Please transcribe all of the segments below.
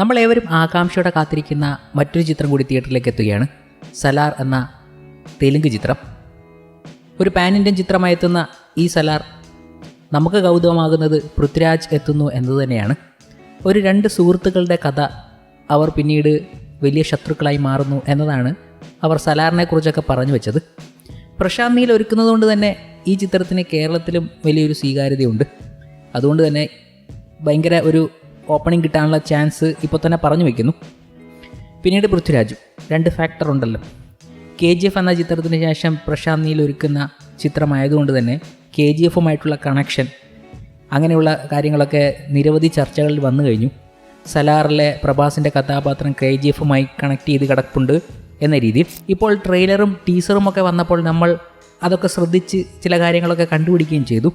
നമ്മളേവരും ആകാംക്ഷയോടെ കാത്തിരിക്കുന്ന മറ്റൊരു ചിത്രം കൂടി തിയേറ്ററിലേക്ക് എത്തുകയാണ്. സലാർ എന്ന തെലുങ്ക് ചിത്രം. ഒരു പാൻ ഇന്ത്യൻ ചിത്രമായി എത്തുന്ന ഈ സലാർ നമുക്ക് കൗതുകമാകുന്നത് പൃഥ്വിരാജ് എത്തുന്നു എന്നത് തന്നെയാണ്. ഒരു രണ്ട് സുഹൃത്തുക്കളുടെ കഥ അവർ പിന്നീട് വലിയ ശത്രുക്കളായി മാറുന്നു എന്നതാണ് അവർ സലാറിനെ കുറിച്ചൊക്കെ പറഞ്ഞു വെച്ചത്. പ്രശാന്ത് നീൽ ഒരുക്കുന്നതുകൊണ്ട് തന്നെ ഈ ചിത്രത്തിന് കേരളത്തിലും വലിയൊരു സ്വീകാര്യതയുണ്ട്. അതുകൊണ്ട് തന്നെ ഭയങ്കര ഒരു ഓപ്പണിംഗ് കിട്ടാനുള്ള ചാൻസ് ഇപ്പോൾ തന്നെ പറഞ്ഞു വയ്ക്കുന്നു പിന്നീട് പൃഥ്വിരാജും. രണ്ട് ഫാക്ടർ ഉണ്ടല്ലോ. കെ ജി എഫ് എന്ന ചിത്രത്തിന് ശേഷം പ്രശാന്ത് നീൽ ഒരുക്കുന്ന ചിത്രമായതുകൊണ്ട് തന്നെ കെ ജി എഫുമായിട്ടുള്ള കണക്ഷൻ അങ്ങനെയുള്ള കാര്യങ്ങളൊക്കെ നിരവധി ചർച്ചകളിൽ വന്നു കഴിഞ്ഞു. സലാറിലെ പ്രഭാസിന്റെ കഥാപാത്രം കെ ജി എഫുമായി കണക്ട് ചെയ്ത് കിടപ്പുണ്ട് എന്ന രീതിയിൽ. ഇപ്പോൾ ട്രെയിലറും ടീസറും ഒക്കെ വന്നപ്പോൾ നമ്മൾ അതൊക്കെ ശ്രദ്ധിച്ച് ചില കാര്യങ്ങളൊക്കെ കണ്ടുപിടിക്കുകയും ചെയ്തു.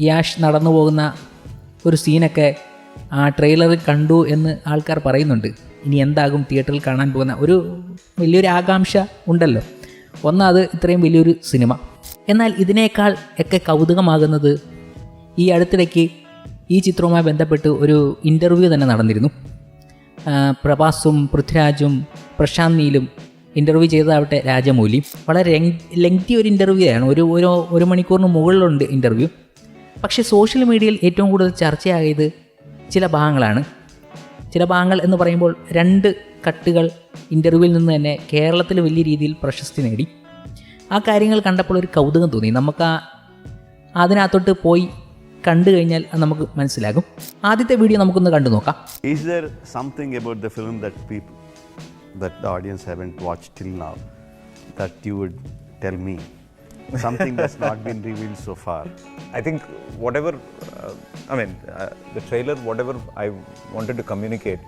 യാഷ് നടന്നു പോകുന്ന ഒരു സീനൊക്കെ ആ ട്രെയിലർ കണ്ടു എന്ന് ആൾക്കാർ പറയുന്നുണ്ട്. ഇനി എന്താകും തിയേറ്ററിൽ കാണാൻ പോകുന്ന ഒരു വലിയൊരു ആകാംക്ഷ ഉണ്ടല്ലോ. ഒന്നാമത് ഇത്രയും വലിയൊരു സിനിമ എന്നാൽ ഇതിനേക്കാൾ ഒക്കെ കൗതുകമാകുന്നത് ഈ അടുത്തിടയ്ക്ക് ഈ ചിത്രവുമായി ബന്ധപ്പെട്ട് ഒരു ഇന്റർവ്യൂ തന്നെ നടന്നിരുന്നു. പ്രഭാസും പൃഥ്വിരാജും പ്രശാന്ത് നീലും ഇന്റർവ്യൂ ചെയ്തതാവട്ടെ രാജമൂലി. വളരെ ലെങ്തി ഒരു ഇന്റർവ്യൂ ആണ്. ഒരു ഒരു ഒരു മണിക്കൂറിന് മുകളിലുണ്ട് ഇന്റർവ്യൂ പക്ഷേ സോഷ്യൽ മീഡിയയിൽ ഏറ്റവും കൂടുതൽ ചർച്ചയായത് ചില ഭാഗങ്ങളാണ്. ചില ഭാഗങ്ങൾ എന്ന് പറയുമ്പോൾ രണ്ട് കട്ടുകൾ ഇന്റർവ്യൂവിൽ നിന്ന് തന്നെ കേരളത്തിൽ വലിയ രീതിയിൽ പ്രശസ്തി നേടി. ആ കാര്യങ്ങൾ കണ്ടപ്പോൾ ഒരു കൗതുകം തോന്നി. നമുക്ക് ആ അതിനകത്തോട്ട് പോയി കണ്ടു കഴിഞ്ഞാൽ അത് നമുക്ക് മനസ്സിലാകും. ആദ്യത്തെ വീഡിയോ നമുക്കൊന്ന് കണ്ടു നോക്കാം. Is there something about the film that people, that the audience haven't watch now tell me? Something that's not been revealed so far. I think whatever, uh, I mean, uh, the trailer, whatever I wanted to communicate,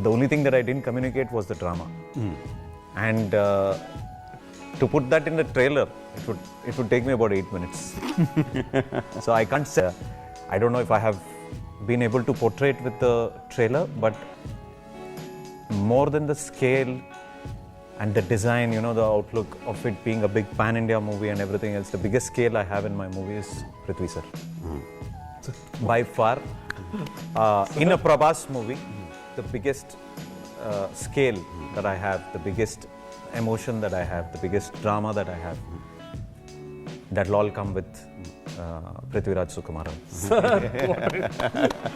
the only thing that I didn't communicate was the drama. And uh, to put that in the trailer, it would it would take me about eight minutes. so I can't say. I don't know if I have been able to portray it with the trailer, but more than the scale and the design, you know, the outlook of it being a big pan India movie and everything else, the biggest scale I have in my movie is Prithvi sir. By far, uh, in a Prabhas movie, the biggest uh, scale that I have, the biggest emotion that I have, the biggest drama that I have, that'll all come with uh, Prithviraj Sukumaran.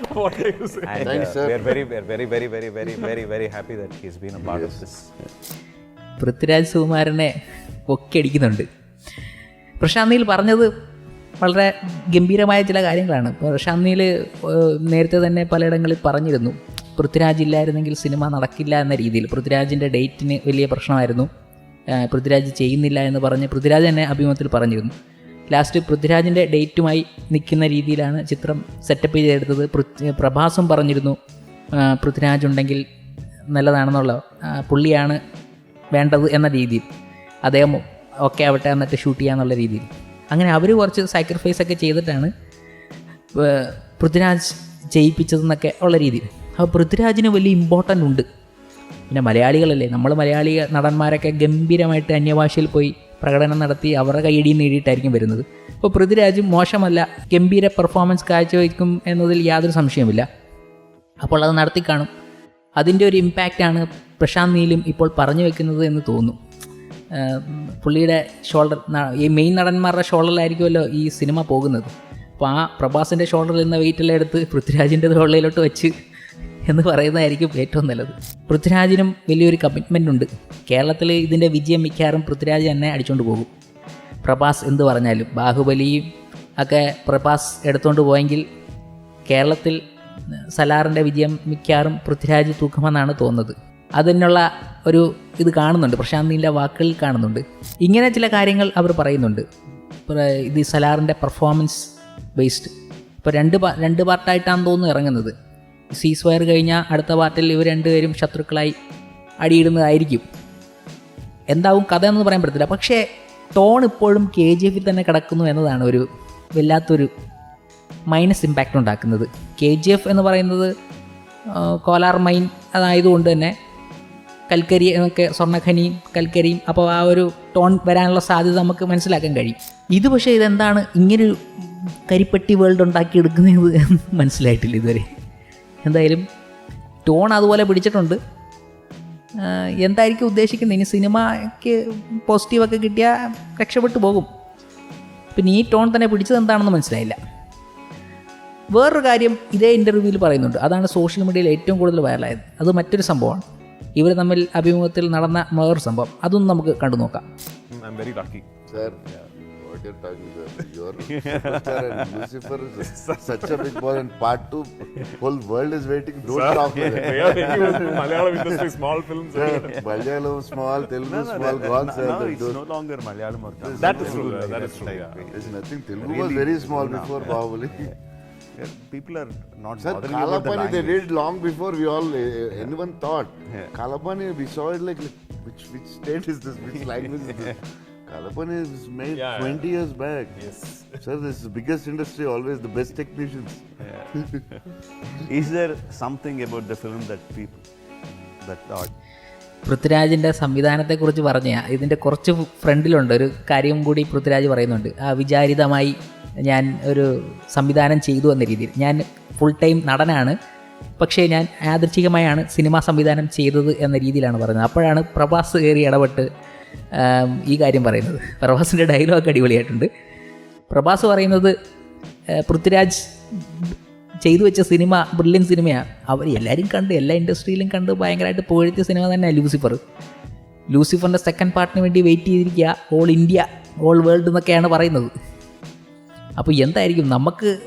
What are you saying? And uh, we are very, we are very, very, very, very, very, very happy that he's been a part of this. Prithviraj സുകുമാരനെ പൊക്കിയടിക്കുന്നുണ്ട്. പ്രശാന്ത് നീൽ പറഞ്ഞത് വളരെ ഗംഭീരമായ ചില കാര്യങ്ങളാണ്. Prashant Neil നേരത്തെ തന്നെ പലയിടങ്ങളിൽ പറഞ്ഞിരുന്നു പൃഥ്വിരാജ് ഇല്ലായിരുന്നെങ്കിൽ സിനിമ നടക്കില്ല എന്ന രീതിയിൽ. പൃഥ്വിരാജിന്റെ ഡേറ്റിന് വലിയ പ്രശ്നമായിരുന്നു. പൃഥ്വിരാജ് ചെയ്യുന്നില്ല എന്ന് പറഞ്ഞ് പൃഥ്വിരാജ് തന്നെ അഭിമുഖത്തിൽ പറഞ്ഞിരുന്നു. ലാസ്റ്റ് പൃഥ്വിരാജിന്റെ ഡേറ്റുമായി നിൽക്കുന്ന രീതിയിലാണ് ചിത്രം സെറ്റപ്പ് ചെയ്തെടുത്തത്. പ്രഭാസും പറഞ്ഞിരുന്നു പൃഥ്വിരാജ് ഉണ്ടെങ്കിൽ നല്ലതാണെന്നുള്ള പുള്ളിയാണ് വേണ്ടത് എന്ന രീതിയിൽ. അദ്ദേഹം ഓക്കെ ആവട്ടെ എന്നിട്ട് ഷൂട്ട് ചെയ്യാന്നുള്ള രീതിയിൽ. അങ്ങനെ അവർ കുറച്ച് സാക്രിഫൈസ് ഒക്കെ ചെയ്തിട്ടാണ് പൃഥ്വിരാജ് ജയിപ്പിച്ചതെന്നൊക്കെ ഉള്ള രീതിയിൽ. അപ്പോൾ പൃഥ്വിരാജിന് വലിയ ഇമ്പോർട്ടന്റ് ഉണ്ട്. പിന്നെ മലയാളികളല്ലേ നമ്മൾ മലയാളി നടന്മാരൊക്കെ ഗംഭീരമായിട്ട് അന്യഭാഷയിൽ പോയി പ്രകടനം നടത്തി അവരുടെ കൈയടി നേടിയിട്ടായിരിക്കും വരുന്നത്. അപ്പോൾ പൃഥ്വിരാജും മോശമല്ല ഗംഭീര പെർഫോമൻസ് കാഴ്ചവെക്കും എന്നതിൽ യാതൊരു സംശയമില്ല അപ്പോൾ അത് നടത്തി കാണും അതിന്റെ ഒരു ഇമ്പാക്റ്റാണ് പ്രശാന്ത് നീലും ഇപ്പോൾ പറഞ്ഞു വെക്കുന്നത് എന്ന് തോന്നുന്നു പുള്ളിയുടെ ഷോൾഡർ ഈ മെയിൻ നടന്മാരുടെ ഷോൾഡറിലായിരിക്കുമല്ലോ ഈ സിനിമ പോകുന്നത്. അപ്പോൾ ആ പ്രഭാസിന്റെ ഷോൾഡറിൽ നിന്ന് വെയിറ്റെല്ലാം എടുത്ത് പൃഥ്വിരാജിന്റെ ഷോൾഡറിലോട്ട് വെച്ച് എന്ന് പറയുന്നതായിരിക്കും ഏറ്റവും നല്ലത്. പൃഥ്വിരാജിനും വലിയൊരു കമ്മിറ്റ്മെന്റ് ഉണ്ട്. കേരളത്തിൽ ഇതിന്റെ വിജയം മിക്കാറും പൃഥ്വിരാജ് തന്നെ അടിച്ചുകൊണ്ട് പോകും. പ്രഭാസ് എന്ത് പറഞ്ഞാലും ബാഹുബലിയും ഒക്കെ പ്രഭാസ് എടുത്തുകൊണ്ട് പോയെങ്കിൽ കേരളത്തിൽ സലാറിന്റെ വിജയം മിക്കാറും പൃഥ്വിരാജ് തൂക്കുമെന്നാണ് തോന്നുന്നത്. അതിനുള്ള ഒരു ഇത് കാണുന്നുണ്ട്. പ്രശാന്തിന്റെ വാക്കുകളിൽ കാണുന്നുണ്ട്. ഇങ്ങനെ ചില കാര്യങ്ങൾ അവർ പറയുന്നുണ്ട്. ഇത് സലാറിന്റെ പെർഫോമൻസ് ബേസ്ഡ് ഇപ്പോൾ രണ്ട് രണ്ട് പാർട്ടായിട്ടാണ് തോന്നുന്നു ഇറങ്ങുന്നത്. സീസ് വയർ കഴിഞ്ഞാൽ അടുത്ത പാർട്ടിൽ ഇവർ രണ്ടുപേരും ശത്രുക്കളായി അടിയിടുന്നതായിരിക്കും. എന്താവും കഥ എന്ന് പറയാൻ പറ്റത്തില്ല. പക്ഷേ ടോൺ ഇപ്പോഴും കെ ജി എഫിൽ തന്നെ കിടക്കുന്നു എന്നതാണ് ഒരു വല്ലാത്തൊരു മൈനസ് ഇമ്പാക്റ്റ് ഉണ്ടാക്കുന്നത്. കെ ജി എഫ് എന്ന് പറയുന്നത് കോലാർ മൈൻ അതായതുകൊണ്ട് തന്നെ കൽക്കരി ഒക്കെ സ്വർണഖനിയും കൽക്കരിയും അപ്പോൾ ആ ഒരു ടോൺ വരാനുള്ള സാധ്യത നമുക്ക് മനസ്സിലാക്കാൻ കഴിയും. ഇത് പക്ഷേ ഇതെന്താണ് ഇങ്ങനൊരു കരിപ്പെട്ടി വേൾഡ് ഉണ്ടാക്കിയെടുക്കുന്നത് മനസ്സിലായിട്ടില്ല ഇതുവരെ. എന്തായാലും ടോൺ അതുപോലെ പിടിച്ചിട്ടുണ്ട്. എന്തായിരിക്കും ഉദ്ദേശിക്കുന്നത്? ഇനി സിനിമയ്ക്ക് പോസിറ്റീവൊക്കെ കിട്ടിയാൽ രക്ഷപ്പെട്ടു പോകും. പിന്നെ ഈ ടോൺ തന്നെ പിടിച്ചത് എന്താണെന്ന് മനസ്സിലായില്ല. വേറൊരു കാര്യം ഇതേ ഇന്റർവ്യൂവിൽ പറയുന്നുണ്ട്. അതാണ് സോഷ്യൽ മീഡിയയിൽ ഏറ്റവും കൂടുതൽ വൈറലായത് അത് മറ്റൊരു സംഭവമാണ്. ഇവർ തമ്മിൽ അഭിമുഖത്തിൽ നടന്ന വേറൊരു സംഭവം അതൊന്നും നമുക്ക് കണ്ടു നോക്കാം I'm very lucky. Sir, what you're talking, sir? You're superstar and Lucifer is such a big ball and part two, whole world is waiting. Don't talk with it. Malayalam industry, small films. Malayalam small, Telugu No, no, small, that- gone, sir. no, it's no longer Malayalam or That is true, that is true, yeah. There's nothing. Telugu was very small before Bahubali. Yeah, People are not Sir, bothering about the Kalapani they language. did long before we all uh, anyone thought. Yeah. Kalapani we saw it like, like which which state is this? Which language is this? Kalapani is made Yeah, 20 years back. Yes. Sir, this is the biggest industry, always the best technicians. Is there something about the film that people, that thought? പൃഥ്വിരാജിന്റെ സംവിധാനത്തെക്കുറിച്ച് പറഞ്ഞ ഇതിന്റെ കുറച്ച് ഫ്രണ്ടിലുണ്ട് ഒരു കാര്യം കൂടി പൃഥ്വിരാജ് പറയുന്നുണ്ട് ആ വിചാരിതമായി ഞാൻ ഒരു സംവിധാനം ചെയ്തു എന്ന രീതിയിൽ. ഞാൻ ഫുൾ ടൈം നടനാണ്. പക്ഷേ ഞാൻ യാദൃച്ഛികമായാണ് സിനിമാ സംവിധാനം ചെയ്തത് എന്ന രീതിയിലാണ് പറയുന്നത്. അപ്പോഴാണ് പ്രഭാസ് കയറി ഇടപെട്ട് ഈ കാര്യം പറയുന്നത്. പ്രഭാസിന്റെ ഡയലോഗ് അടിപൊളിയായിട്ടുണ്ട്. പ്രഭാസ് പറയുന്നത് പൃഥ്വിരാജ് ചെയ്തു വെച്ച സിനിമ ബ്രില്യൻ സിനിമയാണ് അവർ എല്ലാവരും കണ്ട് എല്ലാ ഇൻഡസ്ട്രിയിലും കണ്ട് ഭയങ്കരമായിട്ട് പുകഴ്ത്തിയ സിനിമ തന്നെ ലൂസിഫർ. ലൂസിഫറിന്റെ സെക്കൻഡ് പാർട്ടിന് വേണ്ടി വെയിറ്റ് ചെയ്തിരിക്കുക ഓൾ ഇന്ത്യ ഓൾ വേൾഡ് എന്നൊക്കെയാണ് പറയുന്നത്. അപ്പോൾ എന്തായിരിക്കും? നമുക്ക്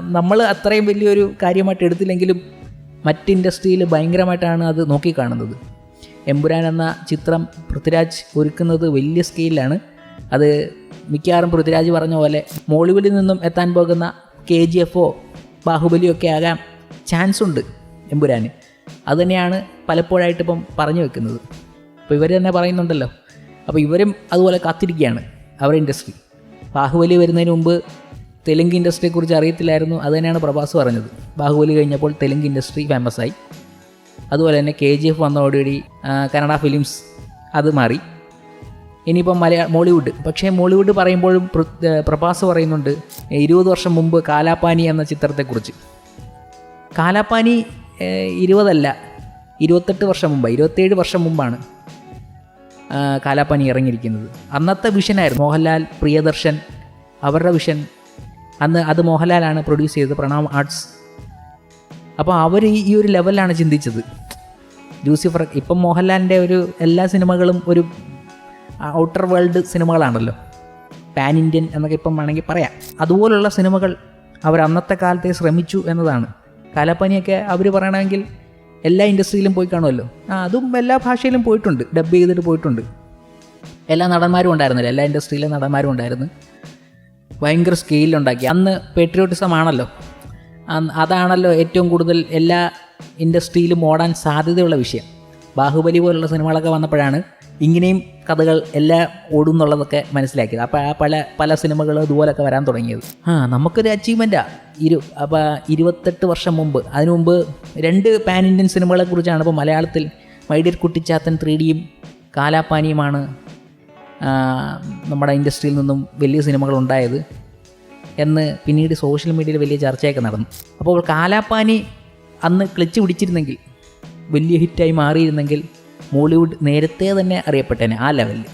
നമ്മൾ അത്രയും വലിയൊരു കാര്യമായിട്ട് എടുത്തില്ലെങ്കിലും മറ്റ് ഇൻഡസ്ട്രിയിൽ ഭയങ്കരമായിട്ടാണ് അത് നോക്കിക്കാണുന്നത്. എമ്പുരാൻ എന്ന ചിത്രം പൃഥ്വിരാജ് ഒരുക്കുന്നത് വലിയ സ്കെയിലാണ്. അത് മിക്കവാറും പൃഥ്വിരാജ് പറഞ്ഞ പോലെ മോളിവുഡിൽ നിന്നും എത്താൻ പോകുന്ന കെ ജി എഫോ ഒക്കെ ആകാൻ ചാൻസ് ഉണ്ട് എമ്പുരാന്. അതുതന്നെയാണ് പലപ്പോഴായിട്ട് ഇപ്പം പറഞ്ഞു വെക്കുന്നത്. അപ്പോൾ ഇവർ തന്നെ പറയുന്നുണ്ടല്ലോ. അപ്പോൾ ഇവരും അതുപോലെ കാത്തിരിക്കുകയാണ് അവരുടെ ഇൻഡസ്ട്രി. ബാഹുബലി വരുന്നതിന് മുമ്പ് തെലുങ്ക് ഇൻഡസ്ട്രിയെക്കുറിച്ച് അറിയത്തില്ലായിരുന്നു അത് തന്നെയാണ് പ്രഭാസ് പറഞ്ഞത്. ബാഹുബലി കഴിഞ്ഞപ്പോൾ തെലുങ്ക് ഇൻഡസ്ട്രി ഫേമസ് ആയി. അതുപോലെ തന്നെ കെ ജി എഫ് വന്നതോടുകൂടി കന്നഡ ഫിലിംസ് അത് മാറി. ഇനിയിപ്പം മലയാള മോളിവുഡ്. പക്ഷേ മോളിവുഡ് പറയുമ്പോഴും പ്രഭാസ് പറയുന്നുണ്ട് ഇരുപത് വർഷം മുമ്പ് കാലാപ്പാനി എന്ന ചിത്രത്തെക്കുറിച്ച്. കാലാപ്പാനി ഇരുപതല്ല ഇരുപത്തെട്ട് വർഷം മുമ്പ് ഇരുപത്തേഴ് വർഷം മുമ്പാണ് കാലാപ്പാനി ഇറങ്ങിയിരിക്കുന്നത്. അന്നത്തെ വിഷനായിരുന്നു മോഹൻലാൽ പ്രിയദർശൻ അവരുടെ വിഷൻ അന്ന് അത് മോഹൻലാലാണ് പ്രൊഡ്യൂസ് ചെയ്തത് പ്രണാം ആർട്സ് അപ്പോൾ അവർ ഈ ഒരു ലെവലിലാണ് ചിന്തിച്ചത്. ലൂസിഫർ ഇപ്പം മോഹൻലാലിന്റെ ഒരു എല്ലാ സിനിമകളും ഒരു ഔട്ടർ വേൾഡ് സിനിമകളാണല്ലോ. പാൻ ഇന്ത്യൻ എന്നൊക്കെ ഇപ്പം വേണമെങ്കിൽ പറയാം. അതുപോലുള്ള സിനിമകൾ അവർ അന്നത്തെ കാലത്തെ ശ്രമിച്ചു എന്നതാണ്. കലപ്പനിയൊക്കെ അവർ പറയണമെങ്കിൽ എല്ലാ ഇൻഡസ്ട്രിയിലും പോയി കാണുമല്ലോ. ആ അതും എല്ലാ ഭാഷയിലും പോയിട്ടുണ്ട്. ഡബ് ചെയ്തിട്ട് പോയിട്ടുണ്ട്. എല്ലാ നടന്മാരും ഉണ്ടായിരുന്നില്ല. എല്ലാ ഇൻഡസ്ട്രിയിലെ നടന്മാരും ഉണ്ടായിരുന്നു. ഭയങ്കര സ്കെയിലുണ്ടാക്കി. അന്ന് പേട്രിയോട്ടിസം ആണല്ലോ. അതാണല്ലോ ഏറ്റവും കൂടുതൽ എല്ലാ ഇൻഡസ്ട്രിയിലും ഓടാൻ സാധ്യതയുള്ള വിഷയം. ബാഹുബലി പോലുള്ള സിനിമകളൊക്കെ വന്നപ്പോഴാണ് ഇങ്ങനെയും കഥകൾ എല്ലാം ഓടും എന്നുള്ളതൊക്കെ മനസ്സിലാക്കിയത്. അപ്പോൾ ആ പല പല സിനിമകൾ ഇതുപോലൊക്കെ വരാൻ തുടങ്ങിയത്. ആ നമുക്കൊരു അച്ചീവ്മെന്റാണ് ഇരു അപ്പോൾ ഇരുപത്തെട്ട് വർഷം മുമ്പ് അതിനു മുമ്പ് രണ്ട് പാൻ ഇന്ത്യൻ സിനിമകളെക്കുറിച്ചാണ് ഇപ്പോൾ മലയാളത്തിൽ മൈഡിയർ കുട്ടിച്ചാത്തൻ ത്രീ ഡിയും കാലാപ്പാനിയുമാണ് നമ്മുടെ ഇൻഡസ്ട്രിയിൽ നിന്നും വലിയ സിനിമകൾ ഉണ്ടായത് എന്ന് പിന്നീട് സോഷ്യൽ മീഡിയയിൽ വലിയ ചർച്ചയൊക്കെ നടന്നു. അപ്പോൾ കാലാപ്പാനി അന്ന് ക്ലിച്ച് പിടിച്ചിരുന്നെങ്കിൽ വലിയ ഹിറ്റായി മാറിയിരുന്നെങ്കിൽ മോളിവുഡ് നേരത്തെ തന്നെ അറിയപ്പെട്ടേനെ ആ ലെവലിൽ.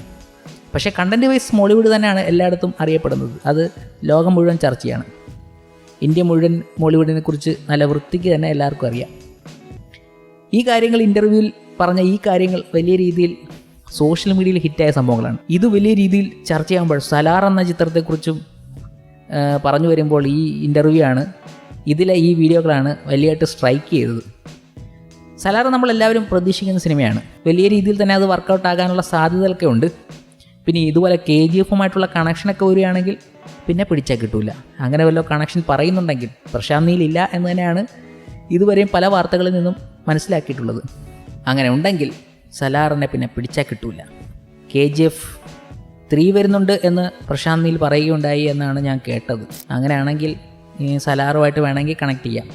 പക്ഷേ കണ്ടന്റ് വൈസ് മോളിവുഡ് തന്നെയാണ് എല്ലായിടത്തും അറിയപ്പെടുന്നത്. അത് ലോകം മുഴുവൻ ചർച്ചയാണ് ഇന്ത്യ മുഴുവൻ മോളിവുഡിനെ കുറിച്ച് നല്ല വൃത്തിക്ക് തന്നെ എല്ലാവർക്കും അറിയാം. ഈ കാര്യങ്ങൾ ഇന്റർവ്യൂവിൽ പറഞ്ഞ ഈ കാര്യങ്ങൾ വലിയ രീതിയിൽ സോഷ്യൽ മീഡിയയിൽ ഹിറ്റായ സംഭവങ്ങളാണ്. ഇത് വലിയ രീതിയിൽ ചർച്ച ചെയ്യുമ്പോൾ സലാർ എന്ന ചിത്രത്തെക്കുറിച്ചും പറഞ്ഞു വരുമ്പോൾ ഈ ഇന്റർവ്യൂ ആണ് ഇതിലെ ഈ വീഡിയോകളാണ് വലിയതായിട്ട് സ്ട്രൈക്ക് ചെയ്തത്. സലാർ നമ്മളെല്ലാവരും പ്രതീക്ഷിക്കുന്ന സിനിമയാണ്. വലിയ രീതിയിൽ തന്നെ അത് വർക്കൗട്ട് ആകാനുള്ള സാധ്യതകളൊക്കെ ഉണ്ട്. പിന്നെ ഇതുപോലെ കെ ജി എഫുമായിട്ടുള്ള കണക്ഷനൊക്കെ വരികയാണെങ്കിൽ പിന്നെ പിടിച്ചാൽ കിട്ടില്ല അങ്ങനെ വല്ല കണക്ഷൻ പറയുന്നുണ്ടെങ്കിൽ പ്രശാന്ത് നീലില്ല എന്ന് തന്നെയാണ് ഇതുവരെയും പല വാർത്തകളിൽ നിന്നും മനസ്സിലാക്കിയിട്ടുള്ളത്. അങ്ങനെ ഉണ്ടെങ്കിൽ സലാറിനെ പിന്നെ പിടിച്ചാൽ കിട്ടൂല. കെ ജി എഫ് ത്രീ വരുന്നുണ്ട് എന്ന് പ്രശാന്ത് നീൽ പറയുകയുണ്ടായി എന്നാണ് ഞാൻ കേട്ടത്. അങ്ങനെയാണെങ്കിൽ സലാറുമായിട്ട് വേണമെങ്കിൽ കണക്ട് ചെയ്യാം.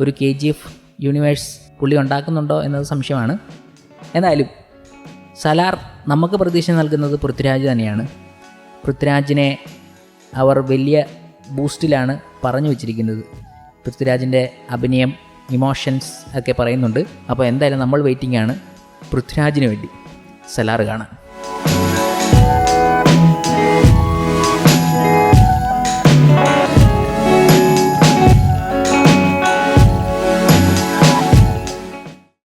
ഒരു കെ ജി എഫ് യൂണിവേഴ്സ് പുള്ളി ഉണ്ടാക്കുന്നുണ്ടോ എന്നത് സംശയമാണ്. എന്നാലും സലാർ നമുക്ക് പ്രതീക്ഷ നൽകുന്നത് പൃഥ്വിരാജ് തന്നെയാണ്. പൃഥ്വിരാജിനെ അവർ വലിയ ബൂസ്റ്റിലാണ് പറഞ്ഞു വച്ചിരിക്കുന്നത്. പൃഥ്വിരാജിന്റെ അഭിനയം ഇമോഷൻസ് ഒക്കെ പറയുന്നുണ്ട്. അപ്പോൾ എന്തായാലും നമ്മൾ വെയിറ്റിംഗ് ആണ്. പൃഥ്വിരാജിന് വേണ്ടി സലാറ് കാണാൻ.